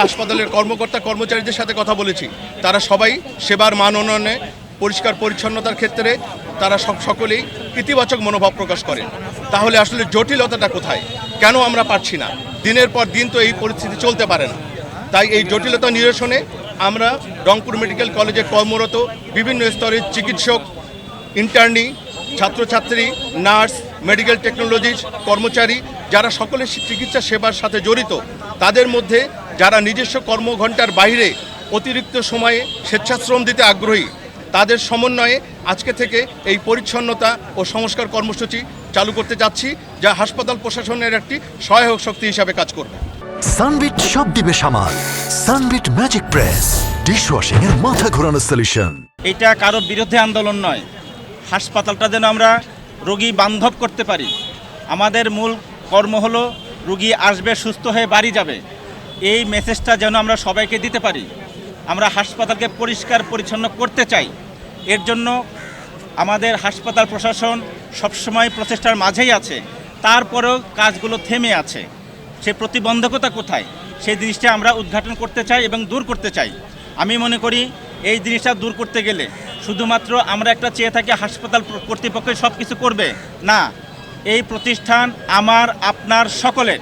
হাসপাতালের কর্মকর্তা, কর্মচারীদের সাথে কথা বলেছি। তারা সবাই সেবার মান উন্নয়নে, পরিষ্কার পরিচ্ছন্নতার ক্ষেত্রে তারা সব সকলেই ইতিবাচক মনোভাব প্রকাশ করেন তাহলে আসলে জটিলতাটা কোথায়? কেন আমরা পারছি না? দিনের পর দিন তো এই পরিস্থিতি চলতে পারে না। তাই এই জটিলতা নিরসনে আমরা রংপুর মেডিকেল কলেজে কর্মরত বিভিন্ন স্তরের চিকিৎসক, ইন্টার্নি, ছাত্রছাত্রী, নার্স, মেডিকেল টেকনোলজিস্ট, কর্মচারী, যারা সকলে চিকিৎসা সেবার সাথে জড়িত, তাদের মধ্যে যারা নিজস্ব কর্মঘণ্টার বাইরে অতিরিক্ত সময়ে স্বেচ্ছাশ্রম দিতে আগ্রহী তাদের সমন্বয়ে আজকে থেকে এই পরিচ্ছন্নতা ও সংস্কার কর্মসূচি চালু করতে যাচ্ছি যা হাসপাতাল প্রশাসনের একটি সহায়ক শক্তি হিসাবে কাজ করবে। সানবিট সব দিবে সামাল। সানবিট ম্যাজিক প্রেস ডিশওয়াশিং এর মাথা ঘোরানো সলিউশন এটা কারও বিরুদ্ধে আন্দোলন নয়। হাসপাতালটা যেন আমরা রোগী বান্ধব করতে পারি। আমাদের মূল কর্ম হলো রুগী আসবে সুস্থ হয়ে বাড়ি যাবে। এই মেসেজটা যেন আমরা সবাইকে দিতে পারি। আমরা হাসপাতালকে পরিষ্কার পরিচ্ছন্ন করতে চাই। এর জন্য আমাদের হাসপাতাল প্রশাসন সবসময় প্রচেষ্টার মাঝেই আছে। তারপরেও কাজগুলো থেমে আছে। সে প্রতিবন্ধকতা কোথায়? সেই জিনিসটা আমরা উদ্ঘাটন করতে চাই এবং দূর করতে চাই। আমি মনে করি এই জিনিসটা দূর করতে গেলে শুধুমাত্র আমরা একটা চেয়ে থাকি হাসপাতাল প্র- কর্তৃপক্ষ সব কিছু করবে। না, এই প্রতিষ্ঠান আমার, আপনার, সকলের।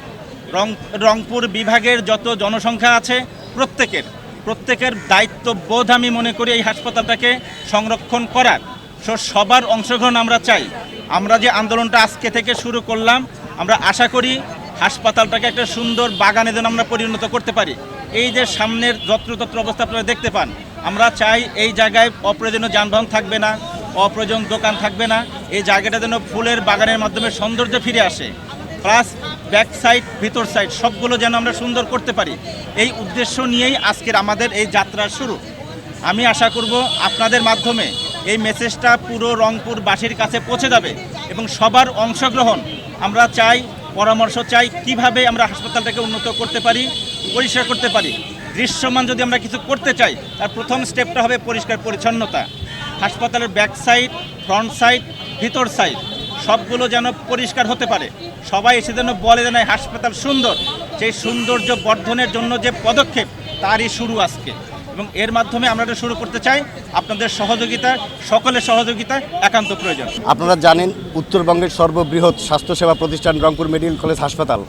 রং, রংপুর বিভাগের যত জনসংখ্যা আছে, প্রত্যেকের প্রত্যেকের দায়িত্ববোধ আমি মনে করি এই হাসপাতালটাকে সংরক্ষণ করার। সো সবার অংশগ্রহণ আমরা চাই। আমরা যে আন্দোলনটা আজকে থেকে শুরু করলাম, আমরা আশা করি হাসপাতালটাকে একটা সুন্দর বাগানে যেন আমরা পরিণত করতে পারি। এই যে সামনের যত্রতত্র অবস্থা আপনারা দেখতে পান, আমরা চাই এই জায়গায় অপ্রয়োজনীয় যানবাহন থাকবে না অপ্রয়োজন দোকান থাকবে না, এই জায়গাটা যেন ফুলের বাগানের মাধ্যমে সৌন্দর্য ফিরে আসে। প্লাস ব্যাক সাইড, ভিতর সাইড, সবগুলো যেন আমরা সুন্দর করতে পারি। এই উদ্দেশ্য নিয়েই আজকের আমাদের এই যাত্রার শুরু। আমি আশা করব আপনাদের মাধ্যমে এই মেসেজটা পুরো রংপুরবাসীর কাছে পৌঁছে যাবে এবং সবার অংশগ্রহণ আমরা চাই, পরামর্শ চাই, কীভাবে আমরা হাসপাতালটাকে উন্নত করতে পারি, পরিষ্কার করতে পারি। দৃশ্যমান যদি আমরা কিছু করতে চাই, তার প্রথম স্টেপটা হবে পরিষ্কার পরিচ্ছন্নতা। হাসপাতালের ব্যাক সাইড, ফ্রন্ট সাইড, ভিতর সাইড। সবগুলো যেন পরিষ্কার হতে পারে। সবাই এসে যেন বলে যেন হাসপাতাল সুন্দর। সেই সৌন্দর্য বর্ধনের জন্য যে পদক্ষেপ, তারই শুরু আজকে। এবং এর মাধ্যমে আমরা এটা শুরু করতে চাই। আপনাদের সহযোগিতা, সকলের সহযোগিতা একান্ত প্রয়োজন। আপনারা জানেন, উত্তরবঙ্গের সর্ববৃহৎ স্বাস্থ্যসেবা প্রতিষ্ঠান রংপুর মেডিকেল কলেজ হাসপাতাল।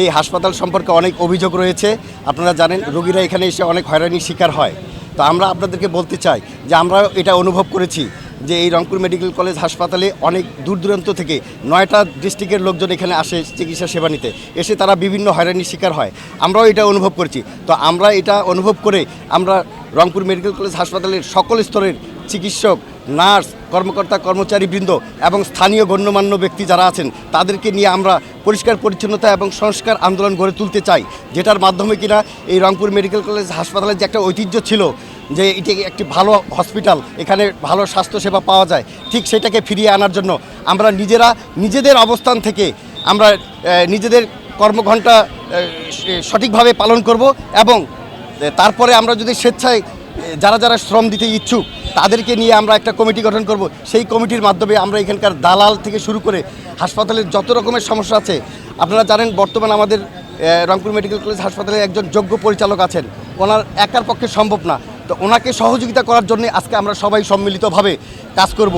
এই হাসপাতাল সম্পর্কে অনেক অভিযোগ রয়েছে। আপনারা জানেন, রোগীরা এখানে এসে অনেক হয়রানির শিকার হয়। তো আমরা আপনাদেরকে বলতে চাই যে আমরা এটা অনুভব করেছি। যে এই রংপুর মেডিকেল কলেজ হাসপাতালে অনেক দূর দূরান্ত থেকে নয়টা ডিস্ট্রিক্টের লোকজন এখানে আসে চিকিৎসা সেবা নিতে। এসে তারা বিভিন্ন হয়রানির শিকার হয়। আমরাও এটা অনুভব করছি। তো আমরা এটা অনুভব করে আমরা রংপুর মেডিকেল কলেজ হাসপাতালের সকল স্তরের চিকিৎসক, নার্স, কর্মকর্তা, কর্মচারীবৃন্দ এবং স্থানীয় গণ্যমান্য ব্যক্তি যারা আছেন, তাদেরকে নিয়ে আমরা পরিষ্কার, পরিচ্ছন্নতা এবং সংস্কার আন্দোলন গড়ে তুলতে চাই, যেটার মাধ্যমে কিনা এই রংপুর মেডিকেল কলেজ হাসপাতালের যে একটা ঐতিহ্য ছিল যে এটি একটি ভালো হসপিটাল, এখানে ভালো স্বাস্থ্যসেবা পাওয়া যায়, ঠিক সেটাকে ফিরিয়ে আনার জন্য আমরা নিজেরা, নিজেদের অবস্থান থেকে আমরা নিজেদের কর্মঘণ্টা সঠিকভাবে পালন করব এবং তারপরে আমরা যদি স্বেচ্ছায় যারা যারা শ্রম দিতে ইচ্ছুক, তাদেরকে নিয়ে আমরা একটা কমিটি গঠন করব। সেই কমিটির মাধ্যমে আমরা এখানকার দালাল থেকে শুরু করে হাসপাতালের যত রকমের সমস্যা আছে, আপনারা জানেন বর্তমান আমাদের রংপুর মেডিকেল কলেজ হাসপাতালে একজন যোগ্য পরিচালক আছেন। ওনার একার পক্ষে সম্ভব না। তো ওনাকে সহযোগিতা করার জন্য আজকে আমরা সবাই সম্মিলিতভাবে কাজ করব।